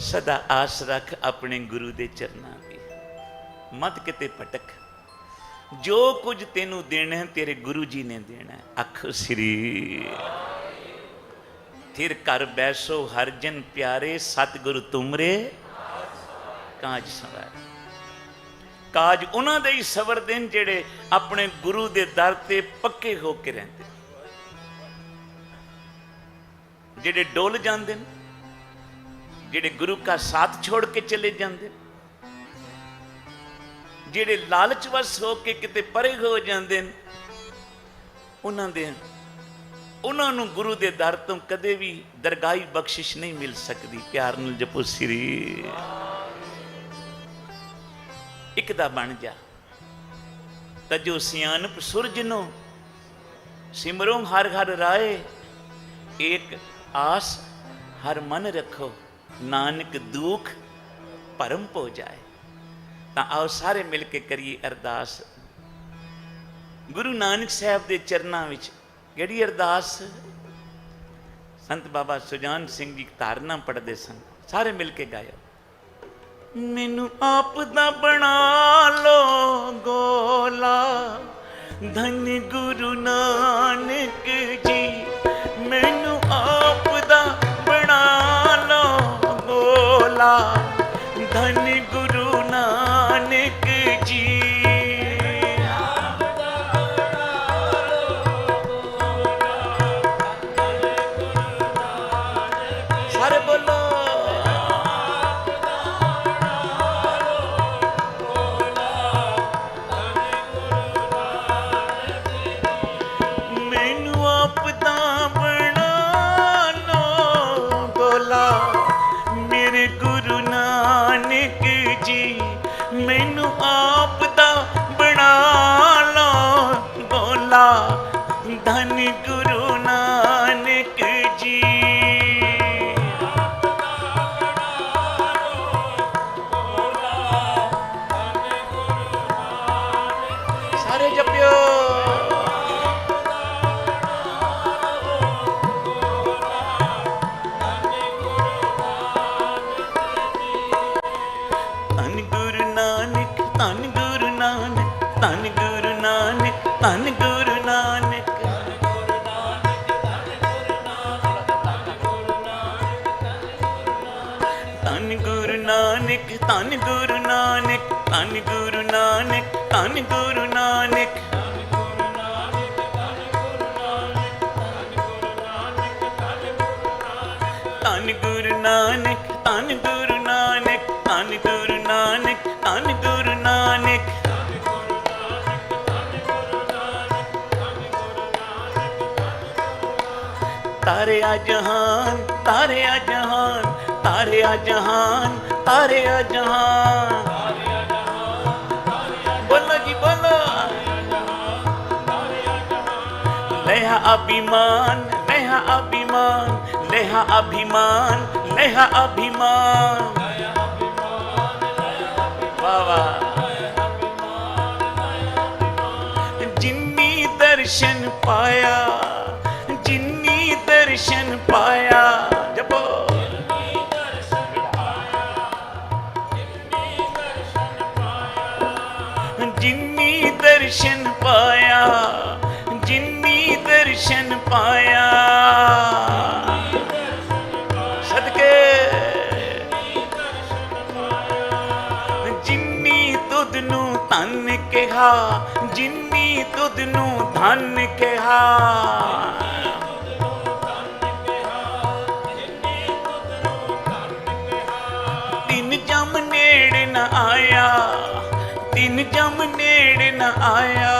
ਸਦਾ ਆਸ ਰੱਖ ਆਪਣੇ ਗੁਰੂ ਦੇ ਚਰਨਾਂ ਦੀ ਮਤ ਕਿਤੇ ਭਟਕ। ਜੋ ਕੁਝ ਤੈਨੂੰ ਦੇਣਾ ਹੈ, ਤੇਰੇ ਗੁਰੂ ਜੀ ਨੇ ਦੇਣਾ ਹੈ। ਆਖੋ ਸ੍ਰੀ। ਥਿਰ ਕਰ ਬੈਸੋ, ਹਰ ਜਨ ਪਿਆਰੇ, ਸਤਿਗੁਰ ਤੁਮਰੇ। ਕਾਜ ਸਵਾਰ। ਕਾਜ ਉਹਨਾਂ ਦੇ ਹੀ ਸਵਰਦੇ ਨੇ ਜਿਹੜੇ ਆਪਣੇ ਗੁਰੂ ਦੇ ਦਰ ਤੇ ਪੱਕੇ ਹੋ ਕੇ ਰਹਿੰਦੇ ਜਿਹੜੇ ਡੋਲ ਜਾਂਦੇ ਨੇ। ਜਿਹੜੇ ਗੁਰੂ ਦਾ ਸਾਥ ਛੋੜ ਕੇ ਚਲੇ ਜਾਂਦੇ ਜਿਹੜੇ ਲਾਲਚ ਵਸ ਹੋ ਕੇ ਕਿਤੇ ਪਰੇ ਹੋ ਜਾਂਦੇ ਨੇ, ਉਹਨਾਂ ਦੇ, ਉਹਨਾਂ ਨੂੰ ਗੁਰੂ ਦੇ ਦਰ ਤੋਂ ਕਦੇ ਵੀ ਦਰਗਾਹੀ ਬਖਸ਼ਿਸ਼ ਨਹੀਂ ਮਿਲ ਸਕਦੀ, ਪਿਆਰ ਨਾਲ ਜਪੋ ਸ੍ਰੀ। ਇੱਕ ਦਾ ਬਣ ਜਾ। ਤਜੋ ਸਿਆਣਪ ਸੁਰਜ ਨੂੰ, ਸਿਮਰੋਂ ਹਰ ਹਰ ਰਾਏ ਇੱਕ ਆਸ ਹਰ ਮਨ ਰੱਖੋ। ਨਾਨਕ ਦੁਖ ਭਰਮ ਹੋ ਜਾਏ। ਤਾਂ ਆਓ ਸਾਰੇ ਮਿਲ ਕੇ ਕਰੀਏ ਅਰਦਾਸ। ਗੁਰੂ ਨਾਨਕ ਸਾਹਿਬ ਦੇ ਚਰਨਾਂ ਵਿੱਚ ਕਿਹੜੀ ਅਰਦਾਸ? ਸੰਤ ਬਾਬਾ ਸੁਜਾਨ ਸਿੰਘ ਜੀ ਧਾਰਨਾ ਪੜਦੇ ਸਨ। ਸਾਰੇ ਮਿਲ ਕੇ ਗਾਇਓ। ਮੈਨੂੰ ਆਪ ਦਾ ਬਣਾ ਲੋ ਗੋਲਾ। ਧੰਨ ਗੁਰੂ ਨਾਨਕ ਜੀ, ਮੈਨੂੰ ਧੰਨ ਗੁਰੂ ਧੰਨ ਗੁਰੂ ਨਾਨਕ। ਤਾਰਿਆ ਜਹਾਨ ਤਾਰਿਆ ਜਹਾਨ ਤਾਰਿਆ ਜਹਾਨ ਤਾਰਿਆ ਜਹਾਨ। ਬੋਲੋ ਜੀ, ਬੋਲੋ। ਲਹਾ ਅਭਿਮਾਨ ਲਹਾ ਅਭਿਮਾਨ ਲਹਾ ਅਭਿਮਾਨ ਲਹਾ ਅਭਿਮਾਨ। ਵਾਹ ਜਿੰਨੀ ਦਰਸ਼ਨ ਪਾਇਆ ਜਿੰਨੀ ਦਰਸ਼ਨ ਪਾਇਆ ਜਪੋ। ਜਿੰਨੀ ਦਰਸ਼ਨ ਪਾਇਆ ਜਿੰਨੀ ਦਰਸ਼ਨ ਪਾਇਆ ਜਿੰਨੀ ਨੂੰ ਧਨ ਕਿਹਾ। ਤਿੰਨ ਜਮ ਨੇੜ ਨ ਆਇਆ ਤਿੰਨ ਜਮ ਨੇੜ ਨ ਆਇਆ।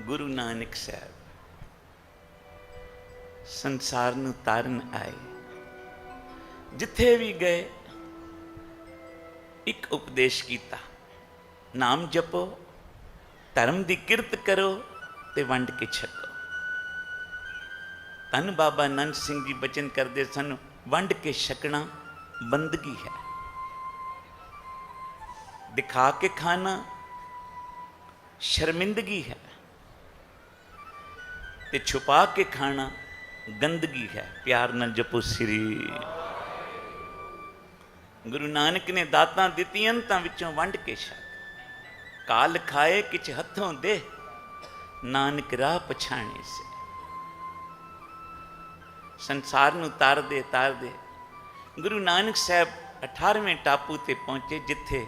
ਗੁਰੂ ਨਾਨਕ ਸਾਹਿਬ, ਸੰਸਾਰ ਨੂੰ ਤਾਰਨ ਆਏ। ਜਿੱਥੇ ਵੀ ਗਏ, ਇੱਕ ਉਪਦੇਸ਼ ਕੀਤਾ, ਨਾਮ ਜਪੋ, ਧਰਮ ਦੀ ਕਿਰਤ ਕਰੋ ਤੇ ਵੰਡ ਕੇ ਛਕੋ। ਧੰਨ ਬਾਬਾ ਨੰਦ ਸਿੰਘ ਜੀ ਬਚਨ ਕਰਦੇ ਸਨ, ਵੰਡ ਕੇ ਛਕਣਾ ਬੰਦਗੀ ਹੈ। ਦਿਖਾ ਕੇ ਖਾਣਾ ਸ਼ਰਮਿੰਦਗੀ ਹੈ। ਤੇ ਛੁਪਾ ਕੇ ਖਾਣਾ ਗੰਦਗੀ ਹੈ, ਪਿਆਰ ਨਾਲ ਜਪੋ ਸ੍ਰੀ। ਗੁਰੂ ਨਾਨਕ ਨੇ ਦਾਤਾਂ ਦਿੱਤੀਆਂ ਤਾਂ ਵਿੱਚੋਂ ਵੰਡ ਕੇ ਛਕ। ਕਾਲ ਖਾਏ ਕਿਛ ਹੱਥੋਂ ਦੇ, ਨਾਨਕ ਰਾਹ ਪਛਾਣੇ ਸੇ। ਸੰਸਾਰ ਨੂੰ ਤਾਰ ਦੇ ਤਾਰ ਦੇ ਗੁਰੂ ਨਾਨਕ ਸਾਹਿਬ 18ਵੇਂ ਟਾਪੂ ਤੇ ਪਹੁੰਚੇ, ਜਿੱਥੇ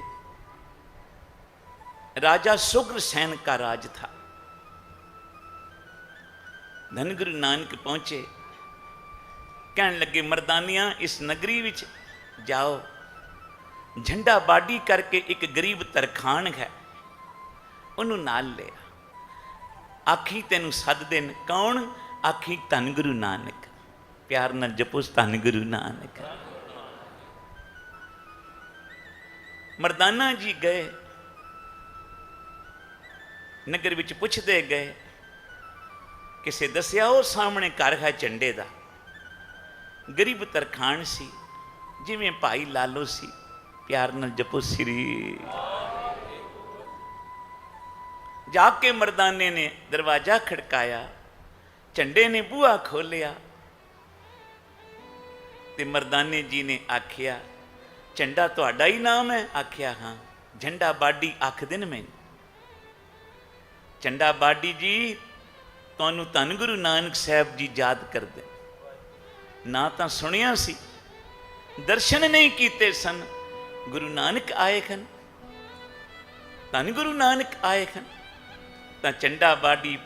ਰਾਜਾ ਸੁਗਰ ਸੈਨ ਦਾ ਰਾਜ ਥਾ। ਧੰਨ ਗੁਰੂ ਨਾਨਕ ਪਹੁੰਚੇ। ਕਹਿਣ ਲੱਗੇ, ਮਰਦਾਨੀਆਂ, ਇਸ ਨਗਰੀ ਵਿੱਚ ਜਾਓ। ਝੰਡਾ ਬਾਡੀ ਕਰਕੇ ਇੱਕ ਗਰੀਬ ਤਰਖਾਨ ਹੈ। ਉਹਨੂੰ ਨਾਲ ਲਿਆ। ਆਖੀ, ਤੈਨੂੰ ਸੱਦਦੇ ਨੇ ਕੌਣ? ਆਖੀ, ਧੰਨ ਗੁਰੂ ਨਾਨਕ। ਪਿਆਰ ਨਾਲ ਜਪੋ, ਧੰਨ ਗੁਰੂ ਨਾਨਕ। ਮਰਦਾਨਾ ਜੀ ਗਏ। ਨਗਰ ਵਿੱਚ ਪੁੱਛਦੇ ਗਏ। ਕਿਸੇ ਦੱਸਿਆ, ਉਹ ਸਾਹਮਣੇ ਘਰ ਹੈ ਝੰਡੇ ਦਾ। ਗਰੀਬ ਤਰਖਾਨ ਸੀ, ਜਿਵੇਂ ਭਾਈ ਲਾਲੋ ਸੀ, ਪਿਆਰ ਨਾਲ ਜਪੋ ਸ੍ਰੀ। ਜਾ ਕੇ ਮਰਦਾਨੇ ਨੇ ਦਰਵਾਜ਼ਾ ਖੜਕਾਇਆ, ਝੰਡੇ ਨੇ ਬੂਹਾ ਖੋਲਿਆ ਤੇ ਮਰਦਾਨੇ ਜੀ ਨੇ ਆਖਿਆ, ਝੰਡਾ ਤੁਹਾਡਾ ਹੀ ਨਾਮ ਹੈ? ਆਖਿਆ, ਹਾਂ, ਝੰਡਾ ਬਾਡੀ ਆਖਦੇ ਨੇ ਮੈਨੂੰ। ਝੰਡਾ ਬਾਡੀ ਜੀ ਤੁਹਾਨੂੰ ਧੰਨ ਗੁਰੂ ਨਾਨਕ ਸਾਹਿਬ ਜੀ ਯਾਦ ਕਰਦੇ। ਨਾ ਤਾਂ ਸੁਣਿਆ ਸੀ, ਦਰਸ਼ਨ ਨਹੀਂ ਕੀਤੇ ਸਨ, ਗੁਰੂ ਨਾਨਕ ਆਏ ਹਨ। ਧੰਨ ਗੁਰੂ ਨਾਨਕ ਆਏ ਹਨ। ਤਾਂ ਚੰਡਾ ਬਾਡੀ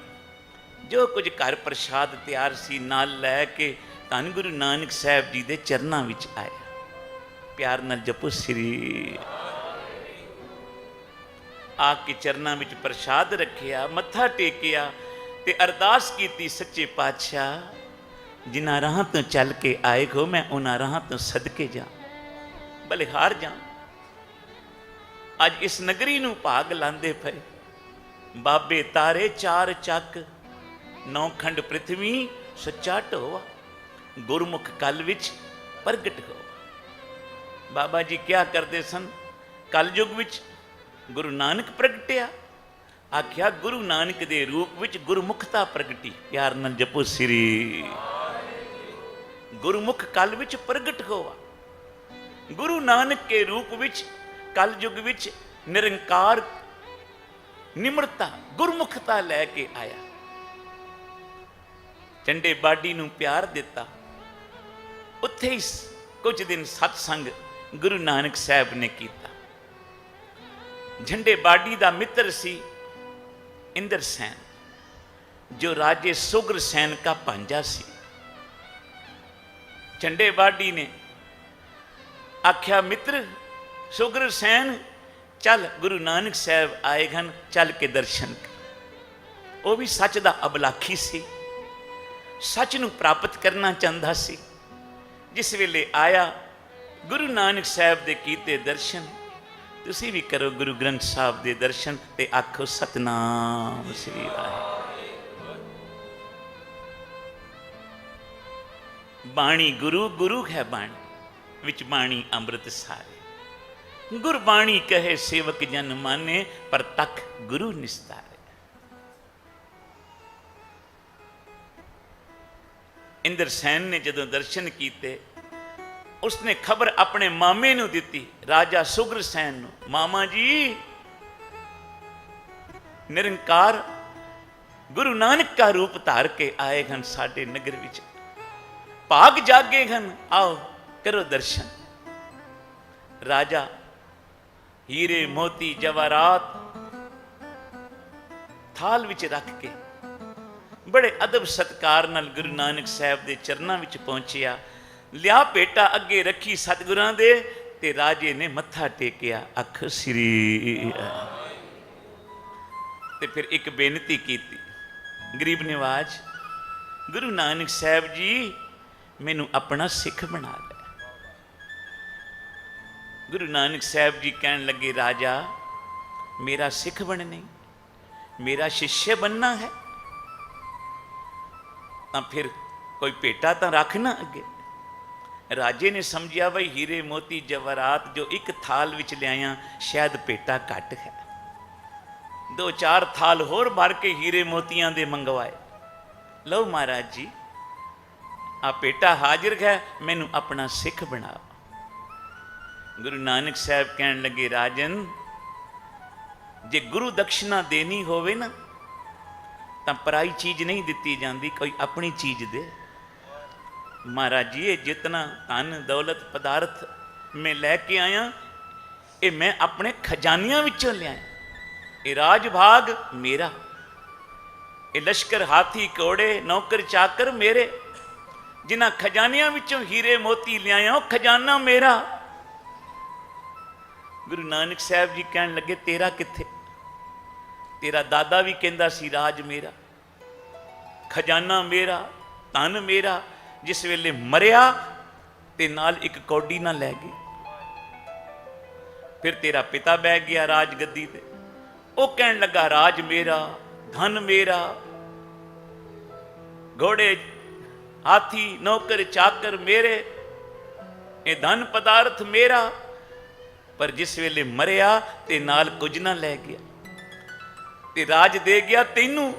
ਜੋ ਕੁਝ ਘਰ ਪ੍ਰਸ਼ਾਦ ਤਿਆਰ ਸੀ, ਨਾਲ ਲੈ ਕੇ ਧੰਨ ਗੁਰੂ ਨਾਨਕ ਸਾਹਿਬ ਜੀ ਦੇ ਚਰਨਾਂ ਵਿੱਚ ਆਇਆ ਪਿਆਰ ਨਾਲ ਜਪੋ ਸ੍ਰੀ ਆ ਕੇ ਚਰਨਾਂ ਵਿੱਚ ਪ੍ਰਸ਼ਾਦ ਰੱਖਿਆ, ਮੱਥਾ ਟੇਕਿਆ ਤੇ ਅਰਦਾਸ ਕੀਤੀ ਸੱਚੇ ਪਾਤਸ਼ਾਹ, ਜਿਨ੍ਹਾਂ ਰਾਹ ਤੋਂ ਚੱਲ ਕੇ ਆਏ ਹੋ ਮੈਂ ਉਹਨਾਂ ਰਾਹ ਤੋਂ ਸਦਕੇ ਜਾ ਭਲੇ ਹਾਰ ਜਾ। ਅੱਜ ਇਸ ਨਗਰੀ ਨੂੰ ਭਾਗ ਲਾਂਦੇ ਪਏ। ਬਾਬੇ ਤਾਰੇ ਚਾਰ ਚੱਕ, ਨੌ ਖੰਡ ਪ੍ਰithvi ਸੱਚਾ ਢੋਆ, ਗੁਰਮੁਖ ਕਲ ਵਿੱਚ ਪ੍ਰਗਟ ਹੋ। ਬਾਬਾ ਜੀ ਕਿਆ ਕਰਦੇ ਸਨ? ਕਲਯੁਗ ਵਿੱਚ ਗੁਰੂ ਨਾਨਕ ਪ੍ਰਗਟਿਆ ਆਖਿਆ, ਗੁਰੂ ਨਾਨਕ ਦੇ ਰੂਪ ਵਿੱਚ ਗੁਰਮੁਖਤਾ ਪ੍ਰਗਟੀ। ਪਿਆਰ ਨਾਲ ਜਪੋ ਸ੍ਰੀ। ਗੁਰਮੁਖ ਕਲ ਵਿੱਚ ਪ੍ਰਗਟ ਹੋਆ। ਗੁਰੂ ਨਾਨਕ ਕੇ ਰੂਪ ਵਿੱਚ ਕਲ ਯੁਗ ਵਿੱਚ ਨਿਰੰਕਾਰ, ਨਿਮਰਤਾ, ਗੁਰਮੁਖਤਾ ਲੈ ਕੇ ਆਇਆ। ਚੰਡੇ ਬਾਡੀ ਨੂੰ ਪਿਆਰ ਦਿੱਤਾ। ਉੱਥੇ ਹੀ ਕੁਝ ਦਿਨ ਸਤਸੰਗ ਗੁਰੂ ਨਾਨਕ ਸਾਹਿਬ ਨੇ ਕੀਤਾ। ਝੰਡੇ ਬਾਡੀ ਦਾ ਮਿੱਤਰ ਸੀ ਇੰਦਰ ਸੈਨ, ਜੋ ਰਾਜੇ ਸੁਗਰ ਸੈਨ ਦਾ ਭਾਂਜਾ ਸੀ। ਝੰਡੇ ਬਾਡੀ ਨੇ ਆਖਿਆ, ਮਿੱਤਰ, ਸੁਗਰ ਸੈਨ, ਚੱਲ ਗੁਰੂ ਨਾਨਕ ਸਾਹਿਬ ਆਏ ਹਨ, ਚੱਲ ਕੇ ਦਰਸ਼ਨ ਉਹ ਵੀ ਸੱਚ ਦਾ ਅਬਲਾਖੀ ਸੀ। ਸੱਚ ਨੂੰ ਪ੍ਰਾਪਤ ਕਰਨਾ ਚਾਹੁੰਦਾ ਸੀ। ਜਿਸ ਵੇਲੇ ਆਇਆ, ਗੁਰੂ ਨਾਨਕ ਸਾਹਿਬ ਦੇ ਕੀਤੇ ਦਰਸ਼ਨ ਤੁਸੀਂ ਵੀ ਕਰੋ ਗੁਰੂ ਗ੍ਰੰਥ ਸਾਹਿਬ ਦੇ ਦਰਸ਼ਨ ਤੇ ਆਖੋ ਸਤਨਾਮ ਸ੍ਰੀ ਵਾਹਿਗੁਰੂ। ਬਾਣੀ ਗੁਰੂ ਗੁਰੂ ਹੈ ਬਾਣੀ, ਵਿੱਚ ਬਾਣੀ ਅੰਮ੍ਰਿਤ ਸਾਰੇ। ਗੁਰਬਾਣੀ ਕਹੇ ਸੇਵਕ ਜਨ ਮਾਨੇ, ਪਰ ਤਖ ਗੁਰੂ ਨਿਸਤਾਰੇ। ਇੰਦਰ ਸੈਨ ਨੇ ਜਦੋਂ ਦਰਸ਼ਨ ਕੀਤੇ ਉਸਨੇ ਖਬਰ ਆਪਣੇ ਮਾਮੇ ਨੂੰ ਦਿੱਤੀ, ਰਾਜਾ ਸੁਗਰ ਸੈਨ ਨੂੰ। ਮਾਮਾ ਜੀ, ਨਿਰੰਕਾਰ ਗੁਰੂ ਨਾਨਕ ਦਾ ਰੂਪ ਧਾਰ ਕੇ ਆਏ ਹਨ, ਸਾਡੇ ਨਗਰ ਵਿੱਚ। ਭਾਗ ਜਾਗੇ ਹਨ, ਆਓ ਕਰੋ ਦਰਸ਼ਨ। ਰਾਜਾ, ਹੀਰੇ ਮੋਤੀ ਜਵਾਰਾਤ ਥਾਲ ਵਿੱਚ ਰੱਖ ਕੇ ਬੜੇ ਅਦਬ ਸਤਕਾਰ ਨਾਲ ਗੁਰੂ ਨਾਨਕ ਸਾਹਿਬ ਦੇ ਚਰਨਾਂ ਵਿੱਚ ਪਹੁੰਚਿਆ। ਲਿਆ ਭੇਟਾ ਅੱਗੇ ਰੱਖੀ ਸਤਿਗੁਰਾਂ ਦੇ ਤੇ ਰਾਜੇ ਨੇ ਮੱਥਾ ਟੇਕਿਆ ਅੱਖ ਸ੍ਰੀ। ਤੇ ਫਿਰ ਇੱਕ ਬੇਨਤੀ ਕੀਤੀ, ਗਰੀਬ ਨਿਵਾਜ, ਗੁਰੂ ਨਾਨਕ ਸਾਹਿਬ ਜੀ, ਮੈਨੂੰ ਆਪਣਾ ਸਿੱਖ ਬਣਾ ਲੈ। ਗੁਰੂ ਨਾਨਕ ਸਾਹਿਬ ਜੀ ਕਹਿਣ ਲੱਗੇ, ਰਾਜਾ, ਮੇਰਾ ਸਿੱਖ ਬਣਨੇ ਮੇਰਾ ਸ਼ਿਸ਼ਯ ਬਣਨਾ ਹੈ। ਤਾਂ ਫਿਰ ਕੋਈ ਭੇਟਾ ਤਾਂ ਰੱਖਣਾ ਅੱਗੇ। ਰਾਜੇ ਨੇ ਸਮਝਿਆ ਬਈ ਹੀਰੇ ਮੋਤੀ ਜਵਰਾਤ ਜੋ ਇੱਕ ਥਾਲ ਵਿੱਚ ਲਿਆਇਆ, ਸ਼ਾਇਦ ਪੇਟਾ ਘੱਟ ਹੈ। ਦੋ ਚਾਰ ਥਾਲ ਹੋਰ ਭਰ ਕੇ ਹੀਰੇ ਮੋਤੀਆਂ ਦੇ ਮੰਗਵਾਏ। ਲਓ ਮਹਾਰਾਜ ਜੀ, ਆ ਪੇਟਾ ਹਾਜ਼ਰ ਹੈ, ਮੈਨੂੰ ਆਪਣਾ ਸਿੱਖ ਬਣਾ ਗੁਰੂ ਨਾਨਕ ਸਾਹਿਬ ਕਹਿਣ ਲੱਗੇ, ਰਾਜਨ, ਜੇ ਗੁਰੂ ਦਕਸ਼ਨਾ ਦੇਣੀ ਹੋਵੇ ਨਾ, ਤਾਂ ਪਰਾਈ ਚੀਜ਼ ਨਹੀਂ ਦਿੱਤੀ ਜਾਂਦੀ, ਕੋਈ ਆਪਣੀ ਚੀਜ਼ ਦੇ। ਮਹਾਰਾਜ ਜੀ, ਇਹ ਜਿਤਨਾ ਧਨ, ਦੌਲਤ, ਪਦਾਰਥ ਮੈਂ ਲੈ ਕੇ ਆਇਆ, ਇਹ ਮੈਂ ਆਪਣੇ ਖਜ਼ਾਨਿਆਂ ਵਿੱਚੋਂ ਲਿਆਇਆ। ਇਹ ਰਾਜ ਭਾਗ ਮੇਰਾ। ਇਹ ਲਸ਼ਕਰ, ਹਾਥੀ, ਘੋੜੇ, ਨੌਕਰ, ਚਾਕਰ ਮੇਰੇ। ਜਿਨ੍ਹਾਂ ਖਜ਼ਾਨਿਆਂ ਵਿੱਚੋਂ ਹੀਰੇ, ਮੋਤੀ ਲਿਆਇਆ, ਉਹ ਖਜ਼ਾਨਾ ਮੇਰਾ। ਗੁਰੂ ਨਾਨਕ ਸਾਹਿਬ ਜੀ ਕਹਿਣ ਲੱਗੇ, ਤੇਰਾ ਕਿੱਥੇ? ਤੇਰਾ ਦਾਦਾ ਵੀ ਕਹਿੰਦਾ ਸੀ, ਰਾਜ ਮੇਰਾ। ਖਜ਼ਾਨਾ ਮੇਰਾ, ਧਨ ਮੇਰਾ ਜਿਸ ਵੇਲੇ ਮਰਿਆ ਤੇ ਨਾਲ ਇੱਕ ਕੌਡੀ ਨਾ ਲੈ ਗਈ। ਫਿਰ ਤੇਰਾ ਪਿਤਾ ਬਹਿ ਗਿਆ ਰਾਜ ਗੱਦੀ ਤੇ। ਉਹ ਕਹਿਣ ਲੱਗਾ, ਰਾਜ ਮੇਰਾ, ਧਨ ਮੇਰਾ, ਘੋੜੇ, ਹਾਥੀ, ਨੌਕਰ, ਚਾਕਰ ਮੇਰੇ, ਇਹ ਧਨ ਪਦਾਰਥ ਮੇਰਾ। ਪਰ ਜਿਸ ਵੇਲੇ ਮਰਿਆ ਤੇ ਨਾਲ ਕੁਝ ਨਾ ਲੈ ਗਿਆ ਤੇ ਰਾਜ ਦੇ ਗਿਆ ਤੈਨੂੰ।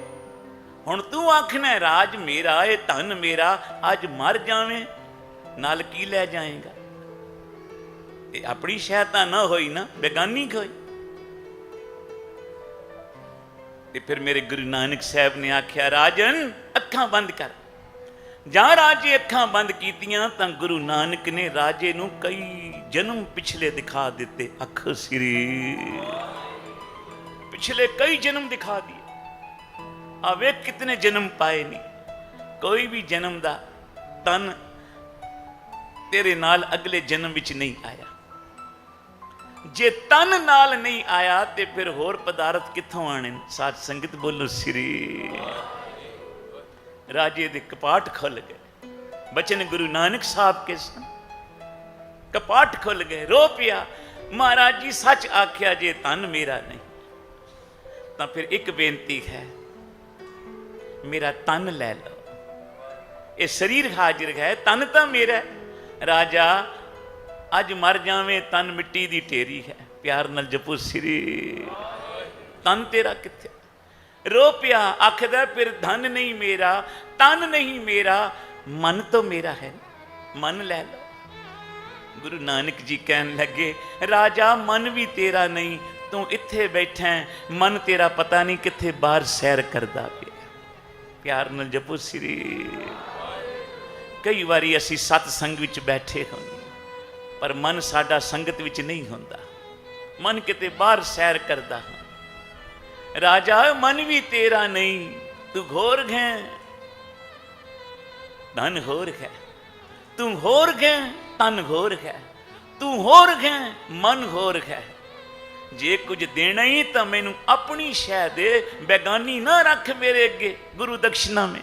ਹੁਣ ਤੂੰ ਆਖਣਾ ਰਾਜ ਮੇਰਾ ਇਹ ਧਨ ਮੇਰਾ, ਅੱਜ ਮਰ ਜਾਵੇਂ, ਨਾਲ ਕੀ ਲੈ ਜਾਏਗਾ? ਇਹ ਆਪਣੀ ਸ਼ਹਿ ਤਾਂ ਨਾ ਹੋਈ ਨਾ, ਬੇਗਾਨੀ ਹੋਈ ਤੇ ਫਿਰ ਮੇਰੇ ਗੁਰੂ ਨਾਨਕ ਸਾਹਿਬ ਨੇ ਆਖਿਆ, ਰਾਜਨ, ਅੱਖਾਂ ਬੰਦ ਕਰ। ਜਾਂ ਰਾਜੇ ਅੱਖਾਂ ਬੰਦ ਕੀਤੀਆਂ, ਤਾਂ ਗੁਰੂ ਨਾਨਕ ਨੇ ਰਾਜੇ ਨੂੰ ਕਈ ਜਨਮ ਪਿਛਲੇ ਦਿਖਾ ਦਿੱਤੇ, ਅੱਖ ਸ੍ਰੀ। ਪਿਛਲੇ ਕਈ ਜਨਮ ਦਿਖਾ ਦਿਏ ਆ ਵੇਖ ਕਿਤਨੇ ਜਨਮ ਪਾਏ ਨਹੀਂ ਕੋਈ ਵੀ ਜਨਮ ਦਾ ਤਨ ਤੇਰੇ ਨਾਲ ਅਗਲੇ ਜਨਮ ਵਿੱਚ ਨਹੀਂ ਆਇਆ। ਜੇ ਤਨ ਨਾਲ ਨਹੀਂ ਆਇਆ ਤੇ ਫਿਰ ਹੋਰ ਪਦਾਰਥ ਕਿੱਥੋਂ ਆਣੇ ਨੇ? ਸਾਧ ਸੰਗਤ ਬੋਲੋ, ਸ੍ਰੀ ਰਾਜੇ ਦੇ ਕਪਾਟ ਖੁੱਲ ਗਏ। ਬਚਨ ਗੁਰੂ ਨਾਨਕ ਸਾਹਿਬ ਕੇ ਸਨ ਕਪਾਟ ਖੁੱਲ ਗਏ। ਰੋ ਪਿਆ, ਮਹਾਰਾਜ ਜੀ, ਸੱਚ ਆਖਿਆ, ਜੇ ਤਨ ਮੇਰਾ ਨਹੀਂ, ਤਾਂ ਫਿਰ ਇੱਕ ਬੇਨਤੀ ਹੈ ਮੇਰਾ ਤਨ ਲੈ ਲਓ ਇਹ ਸਰੀਰ ਹਾਜ਼ਰ ਹੈ ਤਨ ਤਾਂ ਮੇਰਾ ਰਾਜਾ ਅੱਜ ਮਰ ਜਾਵੇਂ ਤਨ ਮਿੱਟੀ ਦੀ ਢੇਰੀ ਹੈ ਪਿਆਰ ਨਾਲ ਜਪੋ ਸ੍ਰੀ ਤਨ ਤੇਰਾ ਕਿੱਥੇ ਰੋ ਪਿਆ ਆਖਦਾ ਫਿਰ ਧਨ ਨਹੀਂ ਮੇਰਾ ਤਨ ਨਹੀਂ ਮੇਰਾ ਮਨ ਤਾਂ ਮੇਰਾ ਹੈ ਮਨ ਲੈ ਲਓ ਗੁਰੂ ਨਾਨਕ ਜੀ ਕਹਿਣ ਲੱਗੇ ਰਾਜਾ ਮਨ ਵੀ ਤੇਰਾ ਨਹੀਂ ਤੂੰ ਇੱਥੇ ਬੈਠਾ ਮਨ ਤੇਰਾ ਪਤਾ ਨਹੀਂ ਕਿੱਥੇ ਬਾਹਰ ਸੈਰ ਕਰਦਾ ਪਿਆ ਪਿਆਰ ਨਾਲ ਜਪੋ ਸ੍ਰੀ। ਕਈ ਵਾਰੀ ਅਸੀਂ ਸਤ ਸੰਗ ਵਿੱਚ ਬੈਠੇ ਹੁੰਦੇ ਪਰ ਮਨ ਸਾਡਾ ਸੰਗਤ ਵਿੱਚ ਨਹੀਂ ਹੁੰਦਾ। ਮਨ ਕਿਤੇ ਬਾਹਰ ਸੈਰ ਕਰਦਾ ਹੈ ਰਾਜਾ, ਮਨ ਵੀ ਤੇਰਾ ਨਹੀਂ, ਤੂੰ ਘੋਰ ਹੈ ਧਨ ਹੋਰ ਹੈ, ਤੂੰ ਹੋਰ ਹੈ ਤਨ ਹੋਰ ਹੈ। ਤੂੰ ਹੋਰ ਹੈ ਮਨ ਹੋਰ ਹੈ। ਜੇ ਕੁਝ ਦੇਣਾ ਹੀ ਤਾਂ ਮੈਨੂੰ ਆਪਣੀ ਸ਼ੈ ਦੇ ਬੇਗਾਨੀ ਨਾ ਰੱਖ ਮੇਰੇ ਅੱਗੇ, ਗੁਰੂ ਦਕਸ਼ਨਾ ਮੇ।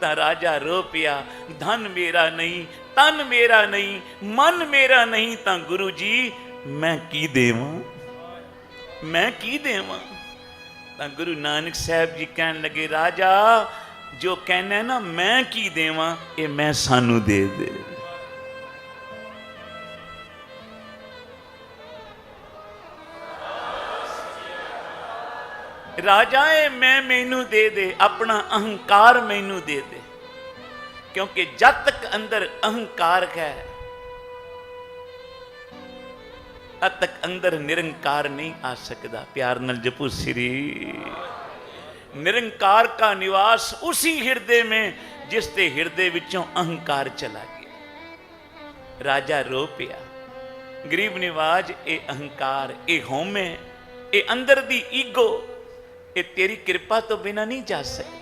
ਤਾਂ ਰਾਜਾ ਰੋ ਪਿਆ, ਧਨ ਮੇਰਾ ਨਹੀਂ, ਤਨ ਮੇਰਾ ਨਹੀਂ, ਮਨ ਮੇਰਾ ਨਹੀਂ, ਤਾਂ ਗੁਰੂ ਜੀ, ਮੈਂ ਕੀ ਦੇਵਾਂ? ਮੈਂ ਕੀ ਦੇਵਾਂ? ਤਾਂ ਗੁਰੂ ਨਾਨਕ ਸਾਹਿਬ ਜੀ ਕਹਿਣ ਲੱਗੇ, ਰਾਜਾ, ਜੋ ਕਹਿੰਦਾ ਨਾ, ਮੈਂ ਕੀ ਦੇਵਾਂ, ਇਹ ਮੈਂ ਸਾਨੂੰ ਦੇ ਦੇ। ਰਾਜਾ ਏ ਮੈਂ ਮੈਨੂੰ ਦੇ ਦੇ, ਆਪਣਾ ਅਹੰਕਾਰ ਮੈਨੂੰ ਦੇ ਦੇ। ਕਿਉਂਕਿ ਜਦ ਤੱਕ ਅੰਦਰ ਅਹੰਕਾਰ ਹੈ ਅਦ ਤੱਕ ਅੰਦਰ ਨਿਰੰਕਾਰ ਨਹੀਂ ਆ ਸਕਦਾ। ਪਿਆਰ ਨਾਲ ਜਪੂ ਸ੍ਰੀ। ਨਿਰੰਕਾਰ ਦਾ ਨਿਵਾਸ ਉਸੇ ਹਿਰਦੇ ਮੇਂ, ਜਿਸ ਦੇ ਹਿਰਦੇ ਵਿੱਚੋਂ ਅਹੰਕਾਰ ਚਲਾ ਗਿਆ। ਰਾਜਾ ਰੋ ਪਿਆ। ਗਰੀਬ ਨਿਵਾਜ, ਇਹ ਅਹੰਕਾਰ, ਇਹ ਹਉਮੈ, ਇਹ ਅੰਦਰ ਦੀ ਈਗੋ ਇਹ ਤੇਰੀ ਕਿਰਪਾ ਤੋਂ ਬਿਨਾ ਨਹੀਂ ਜਾ ਸਕਦੀ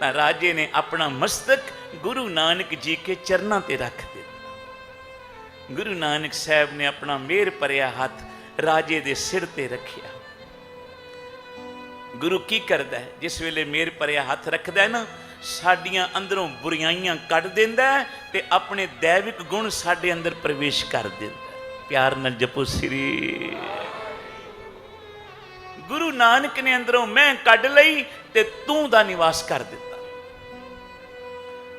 ਤਾਂ ਰਾਜੇ ਨੇ ਆਪਣਾ ਮਸਤਕ ਗੁਰੂ ਨਾਨਕ ਜੀ ਕੇ ਚਰਨਾਂ ਤੇ ਰੱਖ ਦਿੱਤਾ। ਗੁਰੂ ਨਾਨਕ ਸਾਹਿਬ ਨੇ ਆਪਣਾ ਮੇਰ ਭਰਿਆ ਹੱਥ ਰਾਜੇ ਦੇ ਸਿਰ ਤੇ ਰੱਖਿਆ। ਗੁਰੂ ਕੀ ਕਰਦਾ ਹੈ? ਜਿਸ ਵੇਲੇ ਮੇਰ ਭਰਿਆ ਹੱਥ ਰੱਖਦਾ ਹੈ ਨਾ, ਸਾਡੀਆਂ ਅੰਦਰੋਂ ਬੁਰੀਆਈਆਂ ਕੱਢ ਦਿੰਦਾ ਹੈ ਤੇ ਆਪਣੇ ਦੈਵਿਕ ਗੁਣ ਸਾਡੇ ਅੰਦਰ ਪ੍ਰਵੇਸ਼ ਕਰ ਦਿੰਦਾ ਪਿਆਰ ਨਾਲ ਜਪੋ ਸ੍ਰੀ ਗੁਰੂ ਨਾਨਕ ਨੇ ਅੰਦਰੋਂ ਮੈਂ ਕੱਢ ਲਈ ਤੇ ਤੂੰ ਦਾ ਨਿਵਾਸ ਕਰ ਦਿੱਤਾ।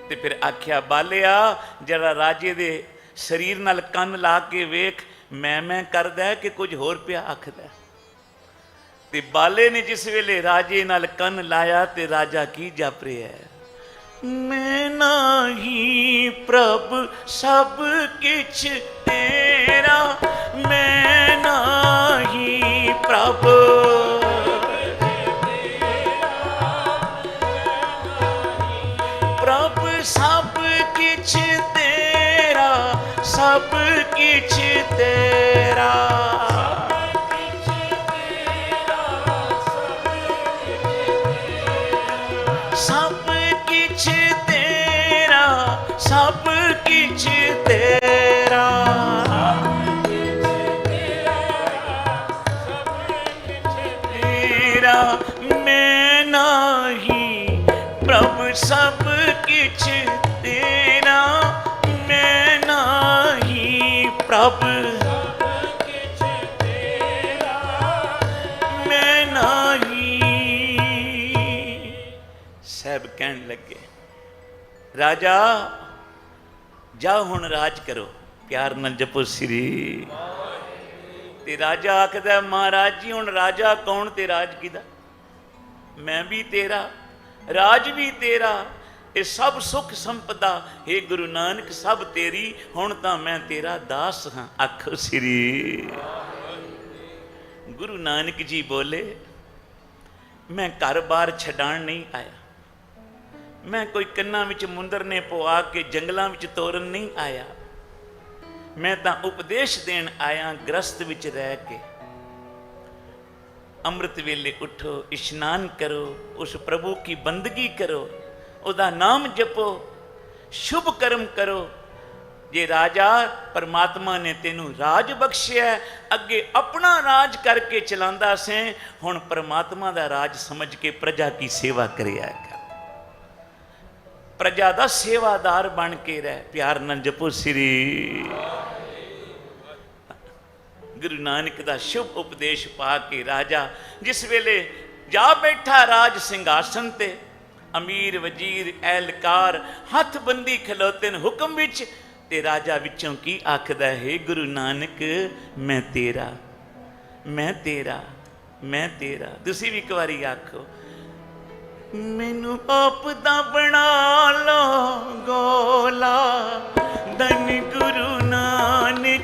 ਤੇ ਫਿਰ ਆਖਿਆ, ਬਾਲਿਆ, ਜਿਹੜਾ ਰਾਜੇ ਦੇ ਸਰੀਰ ਨਾਲ ਕੰਨ ਲਾ ਕੇ ਵੇਖ, ਮੈਂ ਮੈਂ ਕਰਦਾ ਕਿ ਕੁਝ ਹੋਰ ਪਿਆ ਆਖਦਾ ਤੇ ਬਾਲੇ ਨੇ ਜਿਸ ਵੇਲੇ ਰਾਜੇ ਨਾਲ ਕੰਨ ਲਾਇਆ ਤੇ ਰਾਜਾ ਕੀ ਜਪ ਰਿਹਾ ਹੈ? ਮੈਂ ਨਾਹੀ ਪ੍ਰਭ, ਸਭ ਕਿਛ ਤੇਰਾ, ਮੈਂ ਨਾਹੀ ਪ੍ਰਭ ਪ੍ਰਭ। ਸਭ ਕਿਛ ਤੇਰਾ। ਸਭ ਕਿਛ ਤੇਰਾ ਸਭ ਕਿਛ ਤੇਰਾ। ਰਾਜਾ ਜਾ ਹੁਣ ਰਾਜ ਕਰੋ। ਪਿਆਰ ਨਾਲ ਜਪੋ ਸ੍ਰੀ। ਤੇ ਰਾਜਾ ਆਖਦਾ, ਮਹਾਰਾਜ ਜੀ, ਹੁਣ ਰਾਜਾ ਕੌਣ ਤੇ ਰਾਜ ਕਿਦਾ ਮੈਂ ਵੀ ਤੇਰਾ, ਰਾਜ ਵੀ ਤੇਰਾ, ਇਹ ਸਭ ਸੁਖ ਸੰਪਦਾ। हे ਗੁਰੂ ਨਾਨਕ, ਸਭ ਤੇਰੀ, ਹੁਣ ਤਾਂ ਮੈਂ ਤੇਰਾ ਦਾਸ ਹਾਂ। ਅੱਖ ਸ੍ਰੀ। ਗੁਰੂ ਨਾਨਕ ਜੀ ਬੋਲੇ, ਮੈਂ ਘਰ-ਬਾਰ ਛਡਾਣ ਨਹੀਂ ਆਇਆ। ਮੈਂ ਕੋਈ ਕੰਨਾਂ ਵਿੱਚ ਮੁੰਦਰ ਨੇ ਪਵਾ ਕੇ ਜੰਗਲਾਂ ਵਿੱਚ ਤੋਰਨ ਨਹੀਂ ਆਇਆ। ਮੈਂ ਤਾਂ ਉਪਦੇਸ਼ ਦੇਣ ਆਇਆ ਗ੍ਰਸਤ ਵਿੱਚ ਰਹਿ ਕੇ। ਅੰਮ੍ਰਿਤ ਵੇਲੇ ਉਠੋ, ਇਸ਼ਨਾਨ ਕਰੋ, ਉਸ ਪ੍ਰਭੂ ਕੀ ਬੰਦਗੀ ਕਰੋ, ਉਹਦਾ ਨਾਮ ਜਪੋ, ਸ਼ੁਭ ਕਰਮ ਕਰੋ। ਜੇ ਰਾਜਾ ਪਰਮਾਤਮਾ ਨੇ ਤੈਨੂੰ ਰਾਜ ਬਖਸ਼ਿਆ, ਅੱਗੇ ਆਪਣਾ ਰਾਜ ਕਰਕੇ ਚਲਾਉਂਦਾ ਸੈਂ, ਹੁਣ ਪਰਮਾਤਮਾ ਦਾ ਰਾਜ ਸਮਝ ਕੇ ਪ੍ਰਜਾ ਕੀ ਸੇਵਾ ਕਰਿਆ ਕਰ ਪ੍ਰਜਾ ਦਾ ਸੇਵਾਦਾਰ ਬਣ ਕੇ ਰਹਿ, ਪਿਆਰ ਨਾਲ ਜਪੋ ਸ੍ਰੀ। ਗੁਰੂ ਨਾਨਕ ਦਾ ਸ਼ੁਭ ਉਪਦੇਸ਼ ਪਾ ਕੇ ਰਾਜਾ, ਜਿਸ ਵੇਲੇ ਜਾ ਬੈਠਾ ਰਾਜ ਸਿੰਘਾਸਨ ਤੇ, ਅਮੀਰ ਵਜ਼ੀਰ ਐਲਕਾਰ ਹੱਥ ਬੰਦੀ ਖਲੋਤੇ ਨੇ ਹੁਕਮ ਵਿੱਚ, ਤੇ ਰਾਜਾ ਵਿੱਚੋਂ ਕੀ ਆਖਦਾ ਹੈ, ਗੁਰੂ ਨਾਨਕ, ਮੈਂ ਤੇਰਾ ਮੈਂ ਤੇਰਾ ਮੈਂ ਤੇਰਾ। ਤੁਸੀਂ ਵੀ ਇੱਕ ਵਾਰੀ ਆਖੋ ਮੈਨੂੰ ਆਪ ਦਾ ਬਣਾ ਲੋ ਗੋਲਾ। ਧੰਨ ਗੁਰੂ ਨਾਨਕ